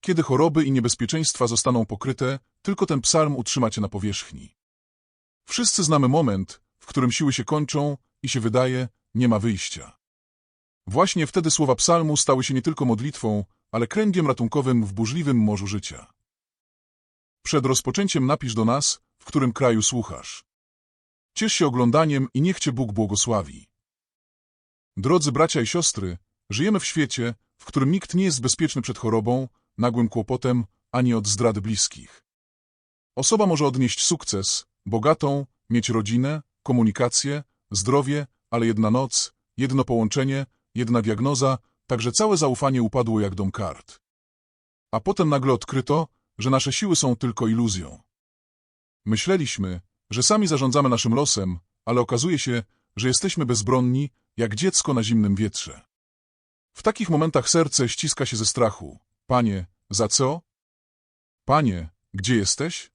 Kiedy choroby i niebezpieczeństwa zostaną pokryte, tylko ten psalm utrzyma cię na powierzchni. Wszyscy znamy moment, w którym siły się kończą i się wydaje, nie ma wyjścia. Właśnie wtedy słowa psalmu stały się nie tylko modlitwą, ale kręgiem ratunkowym w burzliwym morzu życia. Przed rozpoczęciem napisz do nas, w którym kraju słuchasz. Ciesz się oglądaniem i niech Cię Bóg błogosławi. Drodzy bracia i siostry, żyjemy w świecie, w którym nikt nie jest bezpieczny przed chorobą, nagłym kłopotem, ani od zdrady bliskich. Osoba może odnieść sukces, bogatą, mieć rodzinę, komunikację, zdrowie, ale jedna noc, jedno połączenie, jedna diagnoza, także całe zaufanie upadło jak dom kart. A potem nagle odkryto, że nasze siły są tylko iluzją. Myśleliśmy, że sami zarządzamy naszym losem, ale okazuje się, że jesteśmy bezbronni, jak dziecko na zimnym wietrze. W takich momentach serce ściska się ze strachu. Panie, za co? Panie, gdzie jesteś?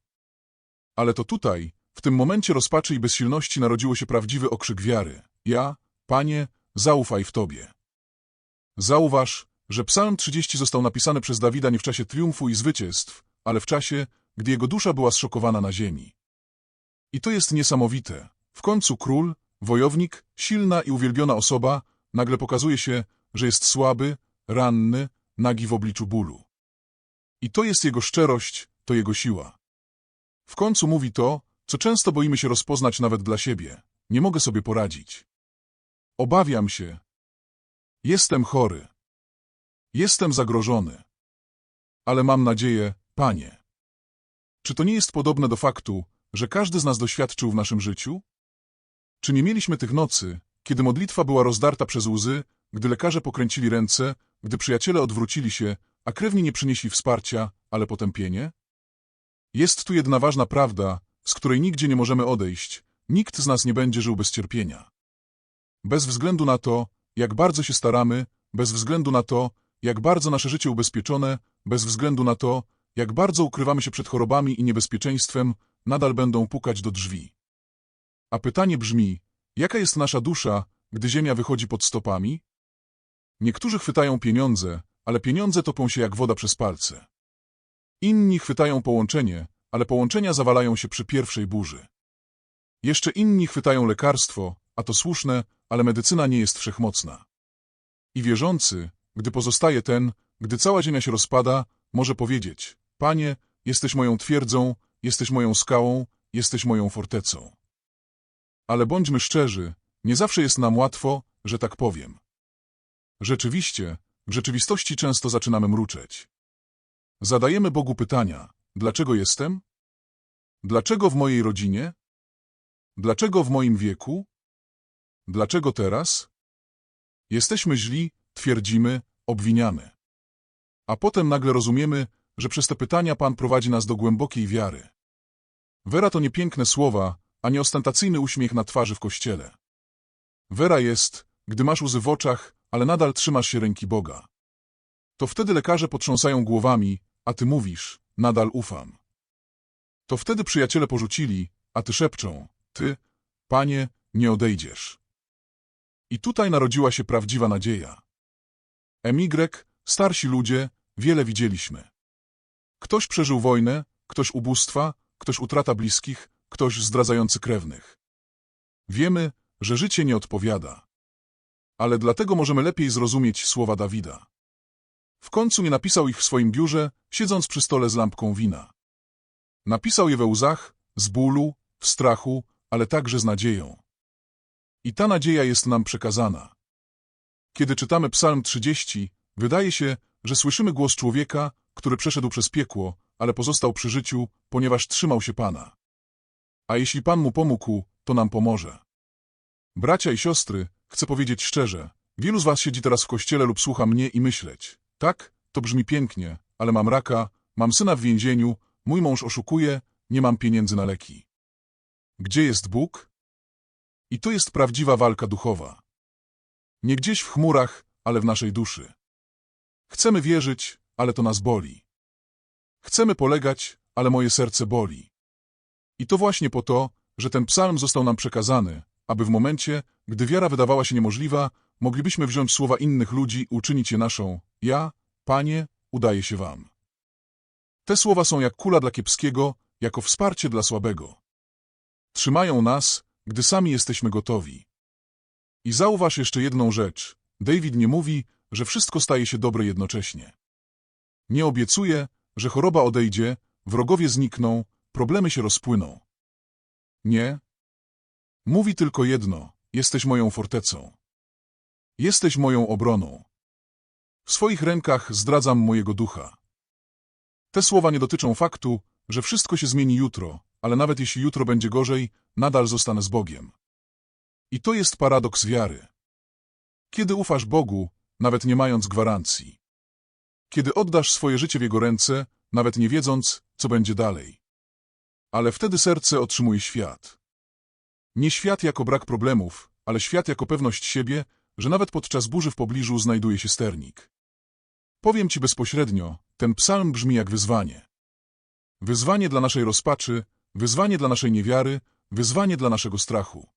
Ale to tutaj, w tym momencie rozpaczy i bezsilności narodziło się prawdziwy okrzyk wiary. Ja, Panie, zaufaj w Tobie. Zauważ, że Psalm 30 został napisany przez Dawida nie w czasie triumfu i zwycięstw, ale w czasie, gdy jego dusza była zszokowana na ziemi. I to jest niesamowite. W końcu król, wojownik, silna i uwielbiona osoba, nagle pokazuje się, że jest słaby, ranny, nagi w obliczu bólu. I to jest jego szczerość, to jego siła. W końcu mówi to, co często boimy się rozpoznać nawet dla siebie. Nie mogę sobie poradzić. Obawiam się. Jestem chory. Jestem zagrożony. Ale mam nadzieję, Panie. Czy to nie jest podobne do faktu, że każdy z nas doświadczył w naszym życiu? Czy nie mieliśmy tych nocy, kiedy modlitwa była rozdarta przez łzy, gdy lekarze pokręcili ręce, gdy przyjaciele odwrócili się, a krewni nie przynieśli wsparcia, ale potępienie? Jest tu jedna ważna prawda, z której nigdzie nie możemy odejść. Nikt z nas nie będzie żył bez cierpienia. Bez względu na to, jak bardzo się staramy, bez względu na to, jak bardzo nasze życie ubezpieczone, bez względu na to, jak bardzo ukrywamy się przed chorobami i niebezpieczeństwem, nadal będą pukać do drzwi. A pytanie brzmi, jaka jest nasza dusza, gdy ziemia wychodzi pod stopami? Niektórzy chwytają pieniądze, ale pieniądze topią się jak woda przez palce. Inni chwytają połączenie, ale połączenia zawalają się przy pierwszej burzy. Jeszcze inni chwytają lekarstwo, a to słuszne, ale medycyna nie jest wszechmocna. I wierzący, gdy pozostaje ten, gdy cała ziemia się rozpada, może powiedzieć, Panie, jesteś moją twierdzą, jesteś moją skałą, jesteś moją fortecą. Ale bądźmy szczerzy, nie zawsze jest nam łatwo, że tak powiem. Rzeczywiście, w rzeczywistości często zaczynamy mruczeć. Zadajemy Bogu pytania, dlaczego jestem? Dlaczego w mojej rodzinie? Dlaczego w moim wieku? Dlaczego teraz? Jesteśmy źli, twierdzimy, obwiniamy. A potem nagle rozumiemy, że przez te pytania Pan prowadzi nas do głębokiej wiary. Wera to nie piękne słowa, ani ostentacyjny uśmiech na twarzy w kościele. Wera jest, gdy masz łzy w oczach, ale nadal trzymasz się ręki Boga. To wtedy lekarze potrząsają głowami, a ty mówisz, nadal ufam. To wtedy przyjaciele porzucili, a ty szepczą, ty, panie, nie odejdziesz. I tutaj narodziła się prawdziwa nadzieja. Emigrek, starsi ludzie, wiele widzieliśmy. Ktoś przeżył wojnę, ktoś ubóstwa, ktoś utrata bliskich, ktoś zdradzający krewnych. Wiemy, że życie nie odpowiada. Ale dlatego możemy lepiej zrozumieć słowa Dawida. W końcu nie napisał ich w swoim biurze, siedząc przy stole z lampką wina. Napisał je we łzach, z bólu, w strachu, ale także z nadzieją. I ta nadzieja jest nam przekazana. Kiedy czytamy Psalm 30, wydaje się, że słyszymy głos człowieka, który przeszedł przez piekło, ale pozostał przy życiu, ponieważ trzymał się Pana. A jeśli Pan mu pomógł, to nam pomoże. Bracia i siostry, chcę powiedzieć szczerze, wielu z was siedzi teraz w kościele lub słucha mnie i myśleć, tak, to brzmi pięknie, ale mam raka, mam syna w więzieniu, mój mąż oszukuje, nie mam pieniędzy na leki. Gdzie jest Bóg? I to jest prawdziwa walka duchowa. Nie gdzieś w chmurach, ale w naszej duszy. Chcemy wierzyć, ale to nas boli. Chcemy polegać, ale moje serce boli. I to właśnie po to, że ten psalm został nam przekazany, aby w momencie, gdy wiara wydawała się niemożliwa, moglibyśmy wziąć słowa innych ludzi uczynić je naszą. Ja, Panie, udaję się Wam. Te słowa są jak kula dla kiepskiego, jako wsparcie dla słabego. Trzymają nas, gdy sami jesteśmy gotowi. I zauważ jeszcze jedną rzecz. David nie mówi, że wszystko staje się dobre jednocześnie. Nie obiecuje, że choroba odejdzie, wrogowie znikną, problemy się rozpłyną. Nie. Mówi tylko jedno. Jesteś moją fortecą. Jesteś moją obroną. W swoich rękach zdradzam mojego ducha. Te słowa nie dotyczą faktu, że wszystko się zmieni jutro, ale nawet jeśli jutro będzie gorzej, nadal zostanę z Bogiem. I to jest paradoks wiary. Kiedy ufasz Bogu, nawet nie mając gwarancji. Kiedy oddasz swoje życie w Jego ręce, nawet nie wiedząc, co będzie dalej. Ale wtedy serce otrzymuje świat. Nie świat jako brak problemów, ale świat jako pewność siebie, że nawet podczas burzy w pobliżu znajduje się sternik. Powiem Ci bezpośrednio, ten psalm brzmi jak wyzwanie. Wyzwanie dla naszej rozpaczy, wyzwanie dla naszej niewiary, wyzwanie dla naszego strachu.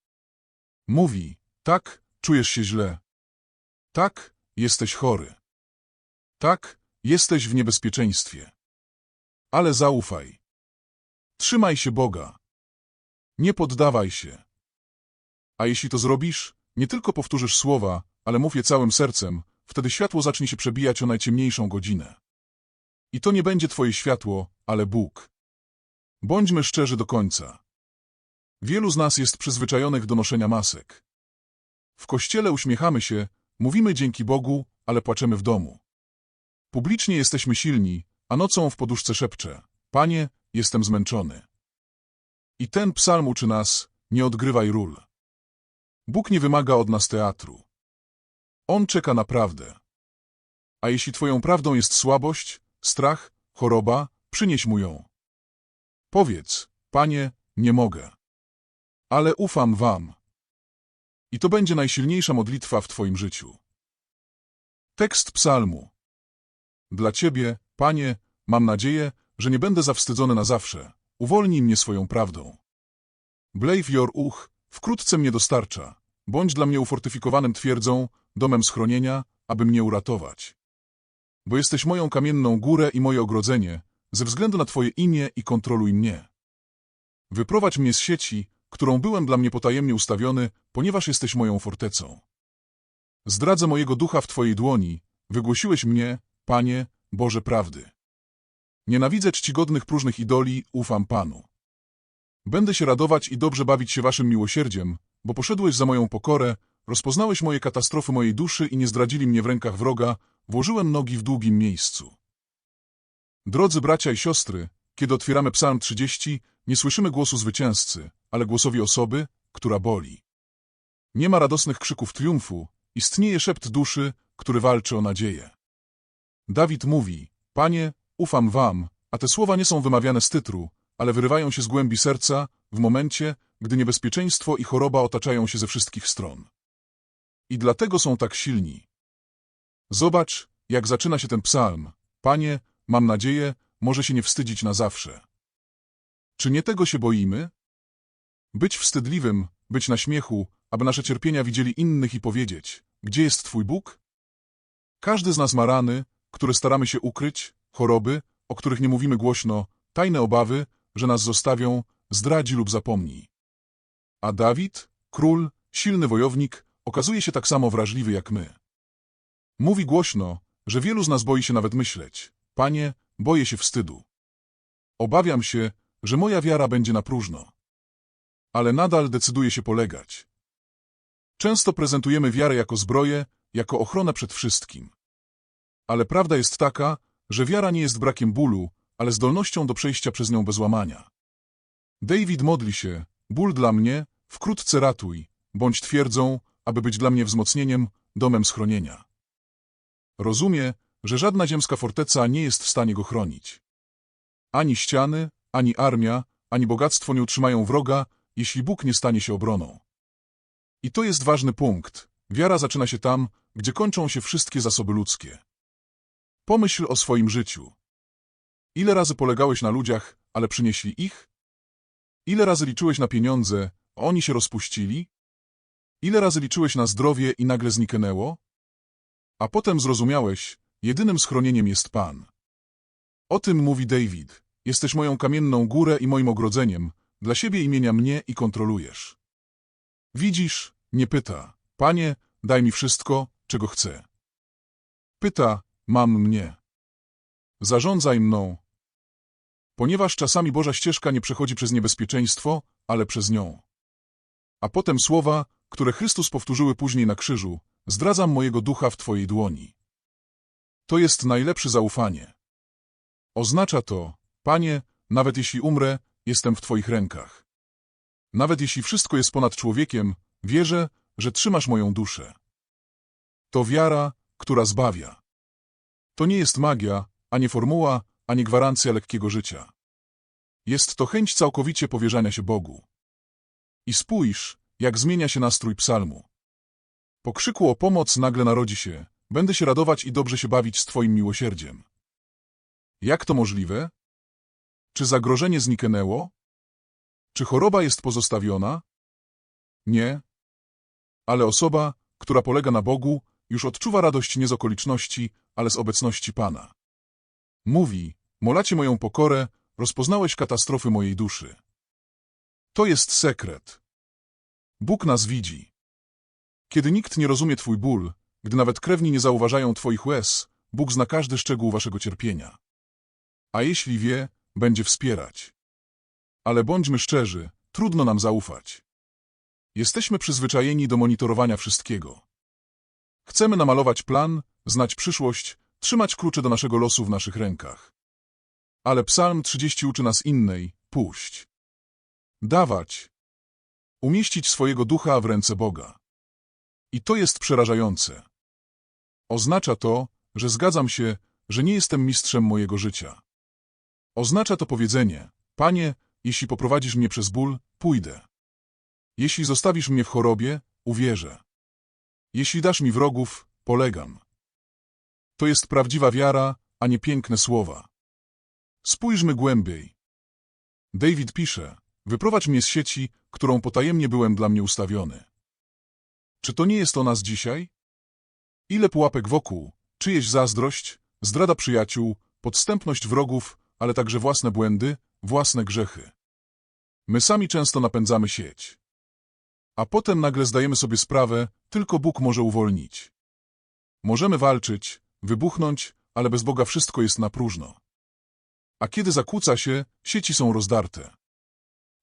Mówi, tak, czujesz się źle. Tak, jesteś chory. Tak, jesteś w niebezpieczeństwie. Ale zaufaj. Trzymaj się Boga. Nie poddawaj się. A jeśli to zrobisz, nie tylko powtórzysz słowa, ale mów je całym sercem, wtedy światło zacznie się przebijać o najciemniejszą godzinę. I to nie będzie twoje światło, ale Bóg. Bądźmy szczerzy do końca. Wielu z nas jest przyzwyczajonych do noszenia masek. W kościele uśmiechamy się, mówimy dzięki Bogu, ale płaczemy w domu. Publicznie jesteśmy silni, a nocą w poduszce szepcze. Panie, jestem zmęczony. I ten psalm uczy nas, nie odgrywaj ról. Bóg nie wymaga od nas teatru. On czeka na prawdę. A jeśli twoją prawdą jest słabość, strach, choroba, przynieś mu ją. Powiedz, Panie, nie mogę. Ale ufam Wam. I to będzie najsilniejsza modlitwa w Twoim życiu. Tekst psalmu. Dla Ciebie, Panie, mam nadzieję, że nie będę zawstydzony na zawsze. Uwolnij mnie swoją prawdą. Blave your uch, wkrótce mnie dostarcza. Bądź dla mnie ufortyfikowanym twierdzą, domem schronienia, aby mnie uratować. Bo jesteś moją kamienną górę i moje ogrodzenie, ze względu na Twoje imię i kontroluj mnie. Wyprowadź mnie z sieci, którą byłem dla mnie potajemnie ustawiony, ponieważ jesteś moją fortecą. Zdradzę mojego ducha w Twojej dłoni, wygłosiłeś mnie, Panie, Boże prawdy. Nienawidzę czcigodnych próżnych idoli, ufam Panu. Będę się radować i dobrze bawić się Waszym miłosierdziem, bo poszedłeś za moją pokorę, rozpoznałeś moje katastrofy mojej duszy i nie zdradzili mnie w rękach wroga, włożyłem nogi w długim miejscu. Drodzy bracia i siostry, kiedy otwieramy psalm 30, nie słyszymy głosu zwycięzcy, ale głosowi osoby, która boli. Nie ma radosnych krzyków triumfu, istnieje szept duszy, który walczy o nadzieję. Dawid mówi, Panie, ufam Wam, a te słowa nie są wymawiane z tytru, ale wyrywają się z głębi serca w momencie, gdy niebezpieczeństwo i choroba otaczają się ze wszystkich stron. I dlatego są tak silni. Zobacz, jak zaczyna się ten psalm. Panie, mam nadzieję, może się nie wstydzić na zawsze. Czy nie tego się boimy? Być wstydliwym, być na śmiechu, aby nasze cierpienia widzieli innych i powiedzieć, gdzie jest Twój Bóg? Każdy z nas ma rany, które staramy się ukryć, choroby, o których nie mówimy głośno, tajne obawy, że nas zostawią, zdradzi lub zapomni. A Dawid, król, silny wojownik, okazuje się tak samo wrażliwy jak my. Mówi głośno, że wielu z nas boi się nawet myśleć. Panie, boję się wstydu. Obawiam się, że moja wiara będzie na próżno. Ale nadal decyduję się polegać. Często prezentujemy wiarę jako zbroję, jako ochronę przed wszystkim. Ale prawda jest taka, że wiara nie jest brakiem bólu, ale zdolnością do przejścia przez nią bez łamania. David modli się, ból dla mnie, wkrótce ratuj, bądź twierdzą, aby być dla mnie wzmocnieniem, domem schronienia. Rozumie, że żadna ziemska forteca nie jest w stanie go chronić. Ani ściany, ani armia, ani bogactwo nie utrzymają wroga, jeśli Bóg nie stanie się obroną. I to jest ważny punkt. Wiara zaczyna się tam, gdzie kończą się wszystkie zasoby ludzkie. Pomyśl o swoim życiu. Ile razy polegałeś na ludziach, ale przynieśli ich? Ile razy liczyłeś na pieniądze, oni się rozpuścili? Ile razy liczyłeś na zdrowie i nagle zniknęło? A potem zrozumiałeś, jedynym schronieniem jest Pan. O tym mówi David. Jesteś moją kamienną górę i moim ogrodzeniem. Dla siebie imienia mnie i kontrolujesz. Widzisz, nie pyta. Panie, daj mi wszystko, czego chcę. Pyta, mam mnie. Zarządzaj mną. Ponieważ czasami Boża ścieżka nie przechodzi przez niebezpieczeństwo, ale przez nią. A potem słowa, które Chrystus powtórzyły później na krzyżu, zdradzam mojego ducha w Twojej dłoni. To jest najlepsze zaufanie. Oznacza to, Panie, nawet jeśli umrę, jestem w Twoich rękach. Nawet jeśli wszystko jest ponad człowiekiem, wierzę, że trzymasz moją duszę. To wiara, która zbawia. To nie jest magia, ani formuła, ani gwarancja lekkiego życia. Jest to chęć całkowicie powierzania się Bogu. I spójrz, jak zmienia się nastrój psalmu. Po krzyku o pomoc nagle narodzi się, będę się radować i dobrze się bawić z Twoim miłosierdziem. Jak to możliwe? Czy zagrożenie zniknęło? Czy choroba jest pozostawiona? Nie. Ale osoba, która polega na Bogu, już odczuwa radość nie z okoliczności, ale z obecności Pana. Mówi, molacie moją pokorę, rozpoznałeś katastrofy mojej duszy. To jest sekret. Bóg nas widzi. Kiedy nikt nie rozumie Twój ból, gdy nawet krewni nie zauważają Twoich łez, Bóg zna każdy szczegół Waszego cierpienia. A jeśli wie, będzie wspierać. Ale bądźmy szczerzy, trudno nam zaufać. Jesteśmy przyzwyczajeni do monitorowania wszystkiego. Chcemy namalować plan, znać przyszłość, trzymać klucze do naszego losu w naszych rękach. Ale Psalm 30 uczy nas innej, puść. Dawać. Umieścić swojego ducha w ręce Boga. I to jest przerażające. Oznacza to, że zgadzam się, że nie jestem mistrzem mojego życia. Oznacza to powiedzenie, Panie, jeśli poprowadzisz mnie przez ból, pójdę. Jeśli zostawisz mnie w chorobie, uwierzę. Jeśli dasz mi wrogów, polegam. To jest prawdziwa wiara, a nie piękne słowa. Spójrzmy głębiej. David pisze, wyprowadź mnie z sieci, którą potajemnie byłem dla mnie ustawiony. Czy to nie jest o nas dzisiaj? Ile pułapek wokół, czyjeś zazdrość, zdrada przyjaciół, podstępność wrogów, ale także własne błędy, własne grzechy. My sami często napędzamy sieć. A potem nagle zdajemy sobie sprawę, tylko Bóg może uwolnić. Możemy walczyć, wybuchnąć, ale bez Boga wszystko jest na próżno. A kiedy zakłóca się, sieci są rozdarte.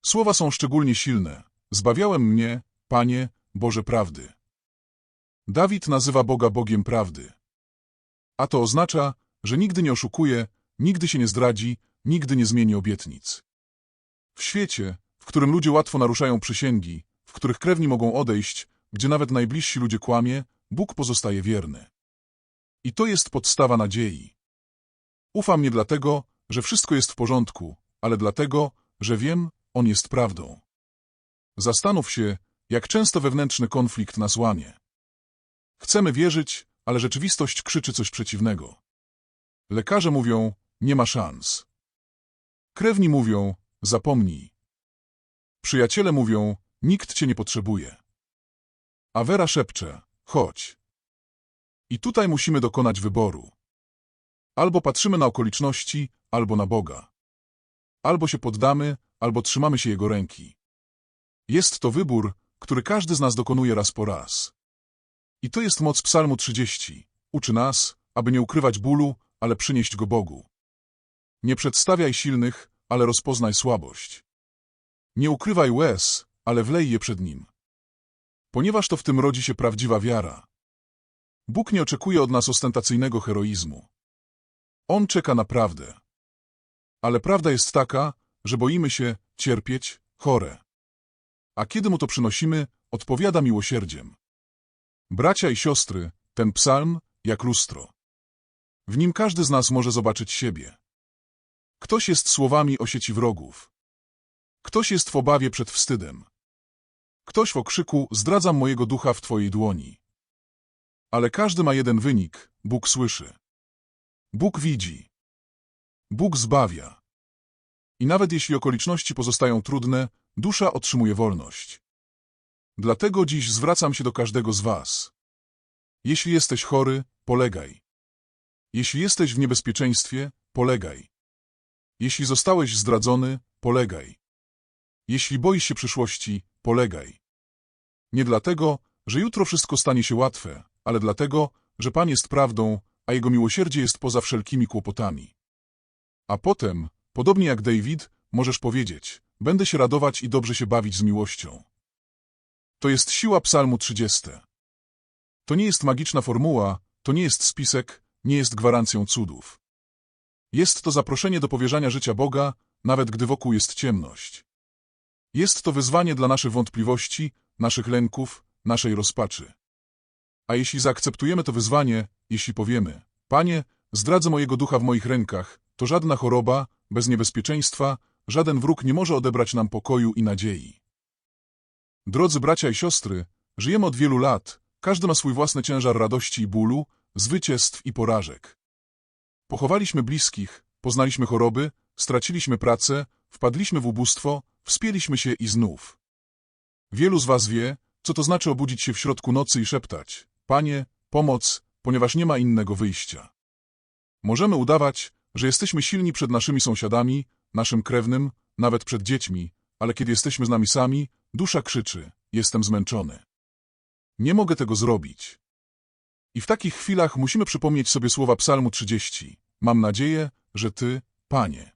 Słowa są szczególnie silne. Zbawiałem mnie, Panie, Boże prawdy. Dawid nazywa Boga Bogiem prawdy. A to oznacza, że nigdy nie oszukuje, nigdy się nie zdradzi, nigdy nie zmieni obietnic. W świecie, w którym ludzie łatwo naruszają przysięgi, w których krewni mogą odejść, gdzie nawet najbliżsi ludzie kłamie, Bóg pozostaje wierny. I to jest podstawa nadziei. Ufam nie dlatego, że wszystko jest w porządku, ale dlatego, że wiem, On jest prawdą. Zastanów się, jak często wewnętrzny konflikt nas łamie. Chcemy wierzyć, ale rzeczywistość krzyczy coś przeciwnego. Lekarze mówią, nie ma szans. Krewni mówią, zapomnij. Przyjaciele mówią, nikt cię nie potrzebuje. A Wera szepcze, chodź. I tutaj musimy dokonać wyboru. Albo patrzymy na okoliczności, albo na Boga. Albo się poddamy, albo trzymamy się Jego ręki. Jest to wybór, który każdy z nas dokonuje raz po raz. I to jest moc Psalmu 30. Uczy nas, aby nie ukrywać bólu, ale przynieść go Bogu. Nie przedstawiaj silnych, ale rozpoznaj słabość. Nie ukrywaj łez, ale wlej je przed Nim. Ponieważ to w tym rodzi się prawdziwa wiara. Bóg nie oczekuje od nas ostentacyjnego heroizmu. On czeka na prawdę. Ale prawda jest taka, że boimy się cierpieć chore. A kiedy mu to przynosimy, odpowiada miłosierdziem. Bracia i siostry, ten psalm jak lustro. W nim każdy z nas może zobaczyć siebie. Ktoś jest słowami o sieci wrogów. Ktoś jest w obawie przed wstydem. Ktoś w okrzyku zdradzam mojego ducha w Twojej dłoni. Ale każdy ma jeden wynik, Bóg słyszy. Bóg widzi. Bóg zbawia. I nawet jeśli okoliczności pozostają trudne, dusza otrzymuje wolność. Dlatego dziś zwracam się do każdego z Was. Jeśli jesteś chory, polegaj. Jeśli jesteś w niebezpieczeństwie, polegaj. Jeśli zostałeś zdradzony, polegaj. Jeśli boisz się przyszłości, polegaj. Nie dlatego, że jutro wszystko stanie się łatwe, ale dlatego, że Pan jest prawdą, a Jego miłosierdzie jest poza wszelkimi kłopotami. A potem, podobnie jak David, możesz powiedzieć, będę się radować i dobrze się bawić z miłością. To jest siła psalmu 30. To nie jest magiczna formuła, to nie jest spisek, nie jest gwarancją cudów. Jest to zaproszenie do powierzania życia Boga, nawet gdy wokół jest ciemność. Jest to wyzwanie dla naszych wątpliwości, naszych lęków, naszej rozpaczy. A jeśli zaakceptujemy to wyzwanie, jeśli powiemy, Panie, zdradzę mojego ducha w moich rękach, to żadna choroba, bez niebezpieczeństwa, żaden wróg nie może odebrać nam pokoju i nadziei. Drodzy bracia i siostry, żyjemy od wielu lat, każdy ma swój własny ciężar radości i bólu, zwycięstw i porażek. Pochowaliśmy bliskich, poznaliśmy choroby, straciliśmy pracę, wpadliśmy w ubóstwo, wspięliśmy się i znów. Wielu z was wie, co to znaczy obudzić się w środku nocy i szeptać, Panie, pomoc, ponieważ nie ma innego wyjścia. Możemy udawać, że jesteśmy silni przed naszymi sąsiadami, naszym krewnym, nawet przed dziećmi, ale kiedy jesteśmy z nami sami, dusza krzyczy, jestem zmęczony. Nie mogę tego zrobić. I w takich chwilach musimy przypomnieć sobie słowa Psalmu 30. Mam nadzieję, że Ty, Panie.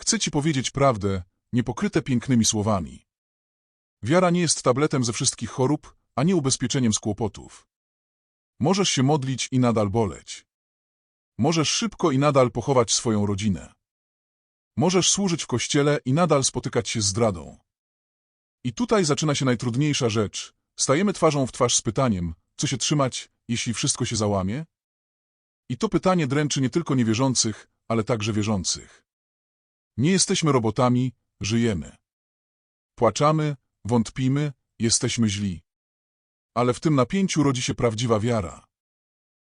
Chcę Ci powiedzieć prawdę, niepokryte pięknymi słowami. Wiara nie jest tabletem ze wszystkich chorób, ani ubezpieczeniem z kłopotów. Możesz się modlić i nadal boleć. Możesz szybko i nadal pochować swoją rodzinę. Możesz służyć w kościele i nadal spotykać się z zdradą. I tutaj zaczyna się najtrudniejsza rzecz. Stajemy twarzą w twarz z pytaniem, co się trzymać, jeśli wszystko się załamie? I to pytanie dręczy nie tylko niewierzących, ale także wierzących. Nie jesteśmy robotami, żyjemy. Płaczamy, wątpimy, jesteśmy źli. Ale w tym napięciu rodzi się prawdziwa wiara.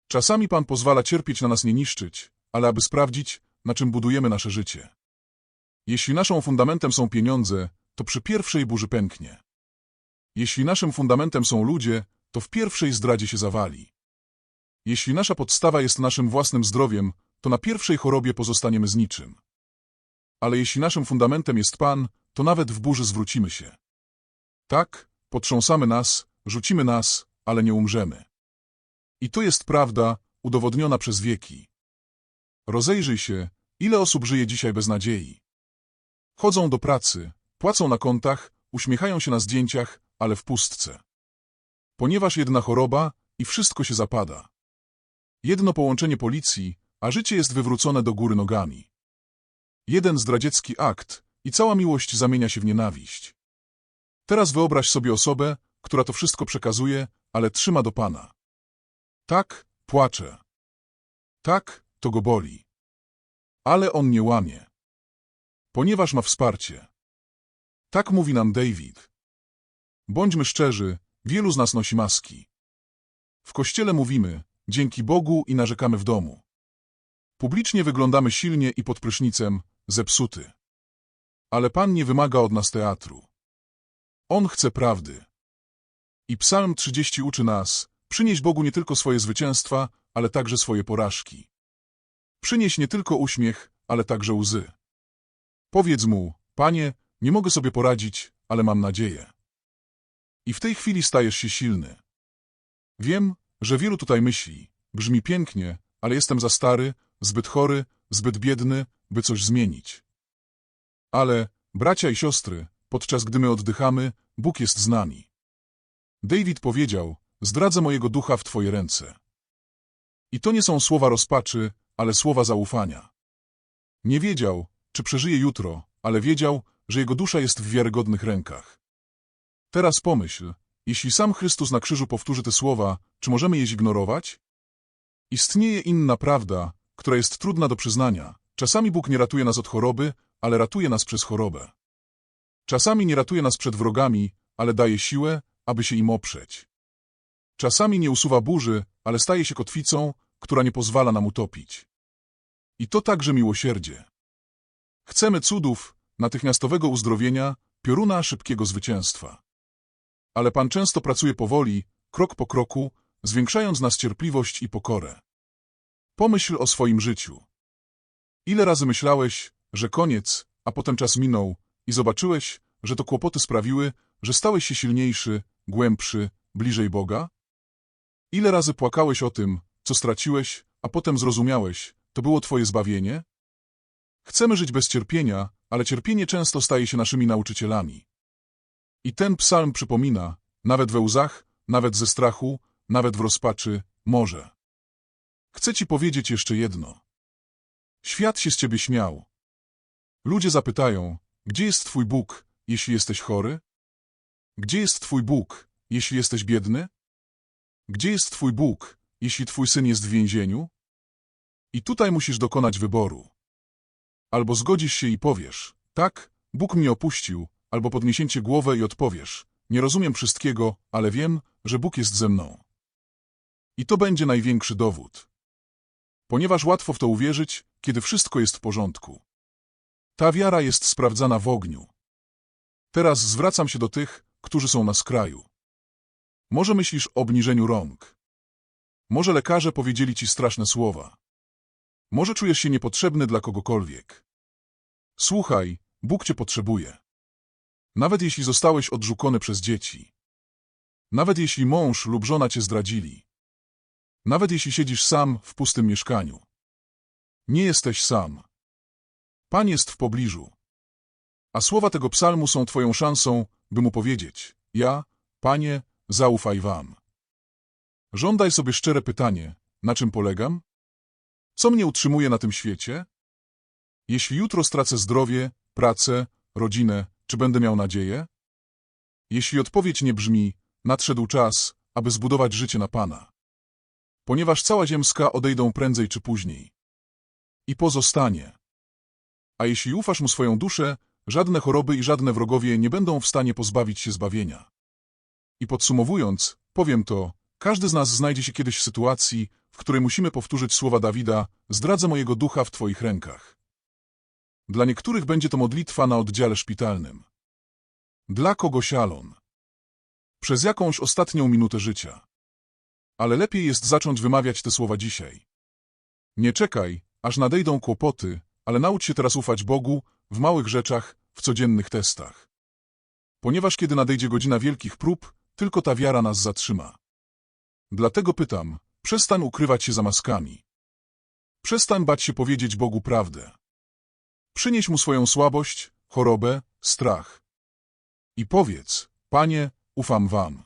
Czasami Pan pozwala cierpieć na nas nie niszczyć, ale aby sprawdzić, na czym budujemy nasze życie. Jeśli naszą fundamentem są pieniądze, to przy pierwszej burzy pęknie. Jeśli naszym fundamentem są ludzie, to w pierwszej zdradzie się zawali. Jeśli nasza podstawa jest naszym własnym zdrowiem, to na pierwszej chorobie pozostaniemy z niczym. Ale jeśli naszym fundamentem jest Pan, to nawet w burzy zwrócimy się. Tak, potrząsamy nas, rzucimy nas, ale nie umrzemy. I to jest prawda, udowodniona przez wieki. Rozejrzyj się, ile osób żyje dzisiaj bez nadziei. Chodzą do pracy, płacą na kontach, uśmiechają się na zdjęciach, ale w pustce. Ponieważ jedna choroba i wszystko się zapada. Jedno połączenie policji, a życie jest wywrócone do góry nogami. Jeden zdradziecki akt i cała miłość zamienia się w nienawiść. Teraz wyobraź sobie osobę, która to wszystko przekazuje, ale trzyma do Pana. Tak, płacze. Tak, to go boli. Ale on nie łamie. Ponieważ ma wsparcie. Tak mówi nam David. Bądźmy szczerzy, wielu z nas nosi maski. W kościele mówimy, dzięki Bogu i narzekamy w domu. Publicznie wyglądamy silnie i pod prysznicem, zepsuty. Ale Pan nie wymaga od nas teatru. On chce prawdy. I Psalm 30 uczy nas, przynieś Bogu nie tylko swoje zwycięstwa, ale także swoje porażki. Przynieś nie tylko uśmiech, ale także łzy. Powiedz mu, Panie, nie mogę sobie poradzić, ale mam nadzieję. I w tej chwili stajesz się silny. Wiem, że wielu tutaj myśli, brzmi pięknie, ale jestem za stary, zbyt chory, zbyt biedny, by coś zmienić. Ale, bracia i siostry, podczas gdy my oddychamy, Bóg jest z nami. David powiedział, zdradzę mojego ducha w Twoje ręce. I to nie są słowa rozpaczy, ale słowa zaufania. Nie wiedział, czy przeżyje jutro, ale wiedział, że jego dusza jest w wiarygodnych rękach. Teraz pomyśl, jeśli sam Chrystus na krzyżu powtórzy te słowa, czy możemy je zignorować? Istnieje inna prawda, która jest trudna do przyznania. Czasami Bóg nie ratuje nas od choroby, ale ratuje nas przez chorobę. Czasami nie ratuje nas przed wrogami, ale daje siłę, aby się im oprzeć. Czasami nie usuwa burzy, ale staje się kotwicą, która nie pozwala nam utopić. I to także miłosierdzie. Chcemy cudów, natychmiastowego uzdrowienia, pioruna szybkiego zwycięstwa. Ale Pan często pracuje powoli, krok po kroku, zwiększając nas cierpliwość i pokorę. Pomyśl o swoim życiu. Ile razy myślałeś, że koniec, a potem czas minął i zobaczyłeś, że to kłopoty sprawiły, że stałeś się silniejszy, głębszy, bliżej Boga? Ile razy płakałeś o tym, co straciłeś, a potem zrozumiałeś, to było twoje zbawienie? Chcemy żyć bez cierpienia, ale cierpienie często staje się naszymi nauczycielami. I ten psalm przypomina, nawet we łzach, nawet ze strachu, nawet w rozpaczy, może. Chcę ci powiedzieć jeszcze jedno. Świat się z ciebie śmiał. Ludzie zapytają, gdzie jest twój Bóg, jeśli jesteś chory? Gdzie jest twój Bóg, jeśli jesteś biedny? Gdzie jest twój Bóg, jeśli twój syn jest w więzieniu? I tutaj musisz dokonać wyboru. Albo zgodzisz się i powiesz, tak, Bóg mnie opuścił, albo podniesiecie głowę i odpowiesz, nie rozumiem wszystkiego, ale wiem, że Bóg jest ze mną. I to będzie największy dowód. Ponieważ łatwo w to uwierzyć, kiedy wszystko jest w porządku. Ta wiara jest sprawdzana w ogniu. Teraz zwracam się do tych, którzy są na skraju. Może myślisz o obniżeniu rąk. Może lekarze powiedzieli ci straszne słowa. Może czujesz się niepotrzebny dla kogokolwiek. Słuchaj, Bóg cię potrzebuje. Nawet jeśli zostałeś odrzucony przez dzieci. Nawet jeśli mąż lub żona cię zdradzili. Nawet jeśli siedzisz sam w pustym mieszkaniu. Nie jesteś sam. Pan jest w pobliżu. A słowa tego psalmu są twoją szansą, by mu powiedzieć: Ja, Panie, zaufaj wam. Żądaj sobie szczere pytanie: na czym polegam? Co mnie utrzymuje na tym świecie? Jeśli jutro stracę zdrowie, pracę, rodzinę, czy będę miał nadzieję? Jeśli odpowiedź nie brzmi, nadszedł czas, aby zbudować życie na Pana. Ponieważ cała ziemska odejdą prędzej czy później. I pozostanie. A jeśli ufasz mu swoją duszę, żadne choroby i żadne wrogowie nie będą w stanie pozbawić się zbawienia. I podsumowując, powiem to, każdy z nas znajdzie się kiedyś w sytuacji, w której musimy powtórzyć słowa Dawida, zdradzę mojego ducha w Twoich rękach. Dla niektórych będzie to modlitwa na oddziale szpitalnym. Dla kogoś Alon. Przez jakąś ostatnią minutę życia. Ale lepiej jest zacząć wymawiać te słowa dzisiaj. Nie czekaj, aż nadejdą kłopoty, ale naucz się teraz ufać Bogu w małych rzeczach, w codziennych testach. Ponieważ kiedy nadejdzie godzina wielkich prób, tylko ta wiara nas zatrzyma. Dlatego pytam, przestań ukrywać się za maskami. Przestań bać się powiedzieć Bogu prawdę. Przynieś Mu swoją słabość, chorobę, strach. I powiedz, Panie, ufam Wam.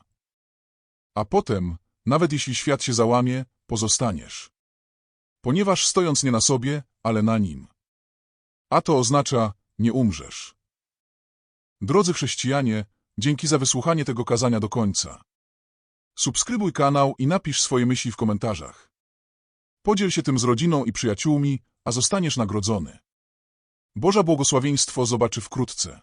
A potem, nawet jeśli świat się załamie, pozostaniesz. Ponieważ stojąc nie na sobie, ale na Nim. A to oznacza, nie umrzesz. Drodzy chrześcijanie, dzięki za wysłuchanie tego kazania do końca. Subskrybuj kanał i napisz swoje myśli w komentarzach. Podziel się tym z rodziną i przyjaciółmi, a zostaniesz nagrodzony. Boże błogosławieństwo zobaczy wkrótce.